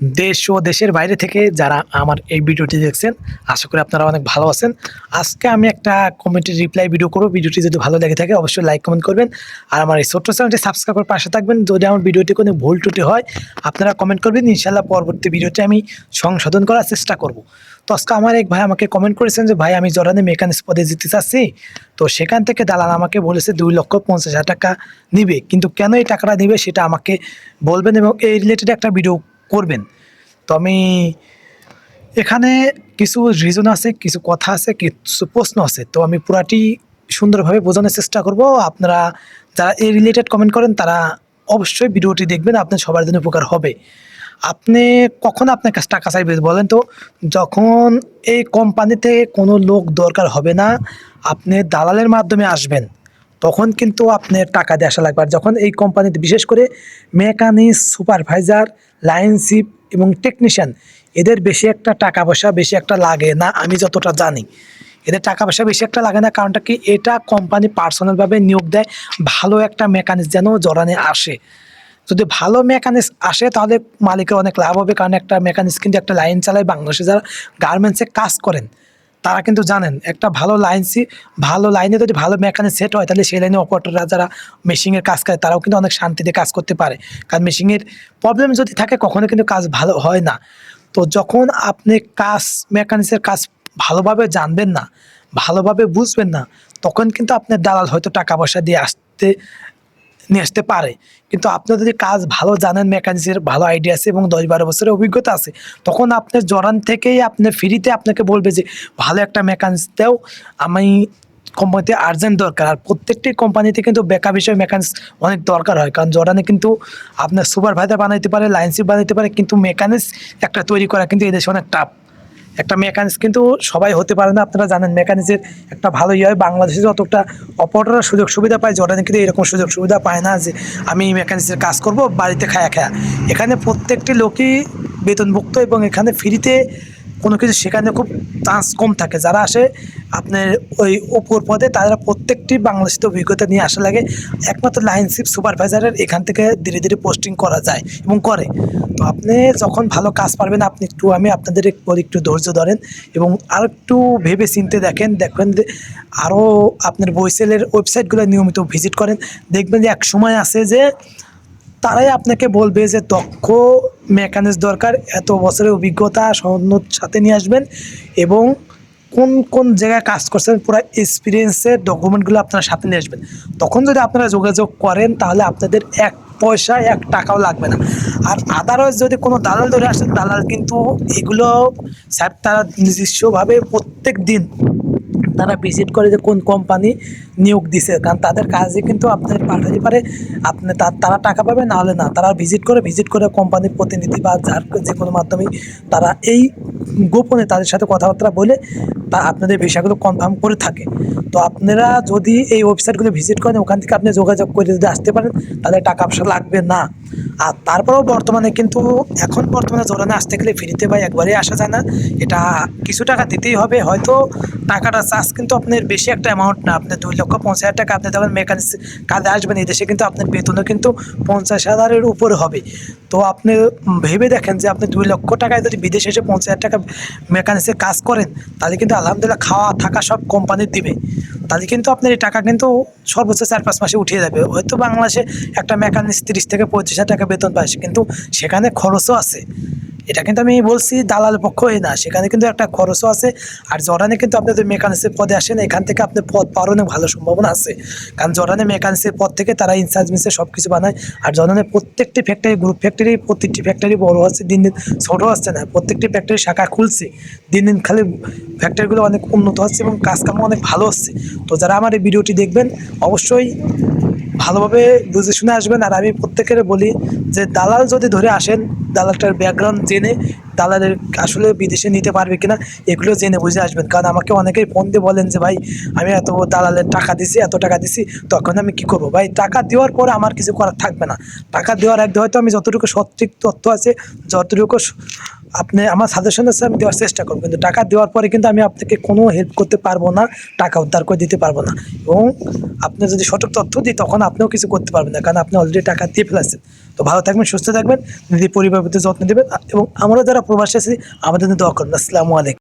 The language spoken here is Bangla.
দেশ ও দেশের বাইরে থেকে যারা আমার এই ভিডিওটি দেখছেন, আশা করি আপনারা অনেক ভালো আছেন। আজকে আমি একটা কমেন্টের রিপ্লাই ভিডিও করব। ভিডিওটি যদি ভালো লেগে থাকে, অবশ্যই লাইক কমেন্ট করবেন। আর আমার এই ছোট্ট চ্যানেলটি সাবস্ক্রাইব করে পাশে থাকবেন। যদি আমার ভিডিওটি কোনো ভুল টুটি হয়, আপনারা কমেন্ট করবেন। ইনশাল্লাহ পরবর্তী ভিডিওটি আমি সংশোধন করার চেষ্টা করব। তো আজকে আমার এক ভাই আমাকে কমেন্ট করেছেন যে, ভাই, আমি জরানে মেকানিক্স পদে যেতে চাচ্ছি। তো সেখান থেকে দালাল আমাকে বলেছে, দুই লক্ষ পঞ্চাশ হাজার টাকা নিবে। কিন্তু কেন এই টাকাটা নিবে সেটা আমাকে বলবেন এবং এই রিলেটেড একটা ভিডিও করবেন। তো আমি এখানে কিছু রিজন আছে, কিছু কথা আছে, কিছু প্রশ্ন আছে। তো আমি পুরাটি সুন্দরভাবে বোঝানোর চেষ্টা করব। আপনারা যারা এই রিলেটেড কমেন্ট করেন, তারা অবশ্যই ভিডিওটি দেখবেন, আপনার সবার জন্য উপকার হবে। আপনি কখন আপনার কাছে টাকা চাইবে বলেন তো? যখন এই কোম্পানিতে কোনো লোক দরকার হবে না, আপনি দালালের মাধ্যমে আসবেন, তখন কিন্তু আপনার টাকা দিয়ে আসা লাগবে। আর যখন এই কোম্পানিতে বিশেষ করে মেকানিক্স সুপারভাইজার লাইনশিপ এবং টেকনিশিয়ান এদের বেশি একটা টাকা পয়সা বেশি একটা লাগে না, আমি যতটা জানি। এদের টাকা পয়সা বেশি একটা লাগে না, কারণটা কি? এটা কোম্পানি পার্সোনালভাবে নিয়োগ দেয়, ভালো একটা মেকানিক্স যেন জড়ানে আসে। যদি ভালো মেকানিক্স আসে, তাহলে মালিকের অনেক লাভ হবে, কারণ একটা মেকানিক্স কিন্তু একটা লাইন চালায়, বাংলাদেশে যারা গার্মেন্টসে কাজ করেন। তারা কিন্তু জানেন, একটা ভালো লাইনসি ভালো লাইনে যদি ভালো মেকানিক সেট হয়, তাহলে সেই লাইনে অপারেটররা যারা মেশিনের কাজ করে, তারাও কিন্তু অনেক শান্তিতে কাজ করতে পারে। কারণ মেশিনের প্রবলেম যদি থাকে কখনো কিন্তু কাজ ভালো হয় না। তো যখন আপনি কাজ মেকানিক্সের কাজ ভালোভাবে জানবেন না, ভালোভাবে বুঝবেন না, তখন কিন্তু আপনার দালাল হয়তো টাকা পয়সা দিয়ে আসতে নিয়ে আসতে পারে। কিন্তু আপনি যদি কাজ ভালো জানেন মেকানিক্সের ভালো আইডিয়া আছে এবং দশ বারো বছরের অভিজ্ঞতা আছে, তখন আপনার জরান থেকেই আপনি ফ্রিতে আপনাকে বলবে যে, ভালো একটা মেকানিক্স দেও, আমি কোম্পানিতে আর্জেন্ট দরকার। আর প্রত্যেকটি কোম্পানিতে কিন্তু বেকা বিষয়ে মেকানিক্স অনেক দরকার হয়। কারণ জরানে কিন্তু আপনার সুপারভাইজার বানাইতে পারে লাইনশিপ বানাইতে পারে, কিন্তু মেকানিক্স একটা তৈরি করা কিন্তু এদেশে অনেক টাফ একটা মেকানিক্স কিন্তু সবাই হতে পারে না, আপনারা জানেন মেকানিক্সের একটা ভালো ইয়ে হয়। বাংলাদেশে যতটা অপরটা সুযোগ সুবিধা পায়, জর্ডানে কিন্তু এরকম সুযোগ সুবিধা পায় না যে আমি মেকানিক্সের কাজ করব, বাড়িতে খায়া খায়া। এখানে প্রত্যেকটি লোকই বেতনভুক্ত এবং এখানে ফ্রিতে কোনো কিছু সেখানে খুব চান্স কম থাকে। যারা আসে আপনার ওই ওপর পদে, তারা প্রত্যেকটি বাংলাদেশে অভিজ্ঞতা নিয়ে আসা লাগে। একমাত্র লাইনশিপ সুপারভাইজারের এখান থেকে ধীরে ধীরে পোস্টিং করা যায় এবং করে। তো আপনি যখন ভালো কাজ পারবেন, আপনি একটু আমি আপনাদের একটু ধৈর্য ধরেন এবং আর একটু ভেবে চিনতে দেখেন, দেখবেন আরও আপনার বইসেলের ওয়েবসাইটগুলো নিয়মিত ভিজিট করেন। দেখবেন যে এক সময় আছে যে তারাই আপনাকে বলবে যে দক্ষ মেকানিক্স দরকার, এত বছরের অভিজ্ঞতা সনদ সাথে নিয়ে আসবেন এবং কোন কোন জায়গায় কাজ করছেন পুরো এক্সপিরিয়েন্সের ডকুমেন্টগুলো আপনারা সাথে নিয়ে আসবেন। তখন যদি আপনারা যোগাযোগ করেন, তাহলে আপনাদের এক পয়সা, এক টাকাও লাগবে না। আর আদারওয়াইজ যদি কোনো দালাল ধরে আসেন দালাল কিন্তু এগুলো স্যার তারা নিজস্বভাবে প্রত্যেক দিন তারা ভিজিট করে যে কোন কোম্পানি নিয়োগ দিছে। কারণ তাদের কাজে কিন্তু আপনার পাঠাতে পারে, আপনি তারা টাকা পাবে, নাহলে না। তারা ভিজিট করে ভিজিট করে কোম্পানির প্রতিনিধি বা যার যে কোনো মাধ্যমে তারা এই গোপনে তাদের সাথে কথাবার্তা বলে তা আপনাদের বিষয়গুলো কনফার্ম করে থাকে। তো আপনারা যদি এই ওয়েবসাইটগুলো ভিজিট করেন, ওখান থেকে আপনি যোগাযোগ করে যদি আসতে পারেন, তাহলে টাকা পয়সা লাগবে না। আর তারপরেও বর্তমানে কিন্তু, এখন বর্তমানে জোরানে আসতে গেলে ফ্রিতে ভাই একবারে আসা যায় না। এটা কিছু টাকা দিতেই হবে, হয়তো টাকাটা চার্জ কিন্তু আপনার বেশি একটা অ্যামাউন্ট না। আপনি দুই লক্ষ পঞ্চাশ হাজার টাকা আপনি যখন মেকানিক্স কাজে আসবেন, এই দেশে কিন্তু আপনার বেতনও কিন্তু পঞ্চাশ হাজারের উপরে হবে। তো আপনি ভেবে দেখেন যে আপনি দুই লক্ষ টাকায় যদি বিদেশে এসে পঞ্চাশ হাজার টাকা মেকানিক্সে কাজ করেন, তাহলে কিন্তু আলহামদুলিল্লাহ খাওয়া থাকা সব কোম্পানির দিবে। তাহলে কিন্তু আপনার এই টাকা কিন্তু সর্বোচ্চ চার পাঁচ মাসে উঠিয়ে যাবে। হয়তো বাংলাদেশে একটা মেকানিক্স তিরিশ থেকে পঁচিশ হাজার টাকা বেতন পায়, কিন্তু সেখানে খরচও আছে। এটা কিন্তু আমি বলছি দালাল পক্ষই না। সেখানে কিন্তু একটা খরচও আছে। আর জরানে কিন্তু আপনি যদি মেকানিক্সের পদে আসেন, এখান থেকে আপনি পদ পাওয়ার অনেক ভালো সম্ভাবনা আছে। কারণ জরানে মেকানিক্সের পদ থেকে তারা ইনচার্জ মিসে সব কিছু বানায়। আর জরানের প্রত্যেকটি ফ্যাক্টরি গ্রুপ ফ্যাক্টরি প্রত্যেকটি ফ্যাক্টরি বড় হচ্ছে দিন দিন ছোটো হচ্ছে না। প্রত্যেকটি ফ্যাক্টরি শাখা খুলছে। দিন দিন খালি ফ্যাক্টরিগুলো অনেক উন্নত হচ্ছে এবং কাজকাম অনেক ভালো হচ্ছে। তো যারা আমার এই ভিডিওটি দেখবেন, অবশ্যই ভালোভাবে বুঝে শুনে আসবেন। আর আমি প্রত্যেকের বলি যে, দালাল যদি ধরে আসেন দালালটার ব্যাকগ্রাউন্ড জেনে দালালের আসলে বিদেশে নিতে পারবে কিনা, এগুলো জেনে বুঝে আসবেন। কারণ আমাকে অনেকেই ফোন দিয়ে বলেন যে, ভাই, আমি এত দালালের টাকা দিছি, এত টাকা দিছি, তখন আমি কি করব? ভাই, টাকা দেওয়ার পরে আমার কিছু করার থাকবে না। টাকা দেওয়ার আগে হয়তো আমি যতটুকু সঠিক তথ্য আছে, যতটুকু আপনি আমার সাজেশন আছে, আমি দেওয়ার চেষ্টা করব। কিন্তু টাকা দেওয়ার পরে কিন্তু আমি আপনাকে কোনো হেল্প করতে পারব না, টাকা উদ্ধার করে দিতে পারব না। এবং আপনি যদি সঠিক তথ্য দিই, তখন আপনিও কিছু করতে পারবেন না, কারণ আপনি অলরেডি টাকা দিয়ে ফেলেছেন তো ভালো থাকবেন, সুস্থ থাকবেন, নিজের পরিবার প্রতি যত্ন দেবেন এবং আমরা যারা প্রবাসী আছি, আমাদের দোয়া করবেন আসসালামু আলাইকুম।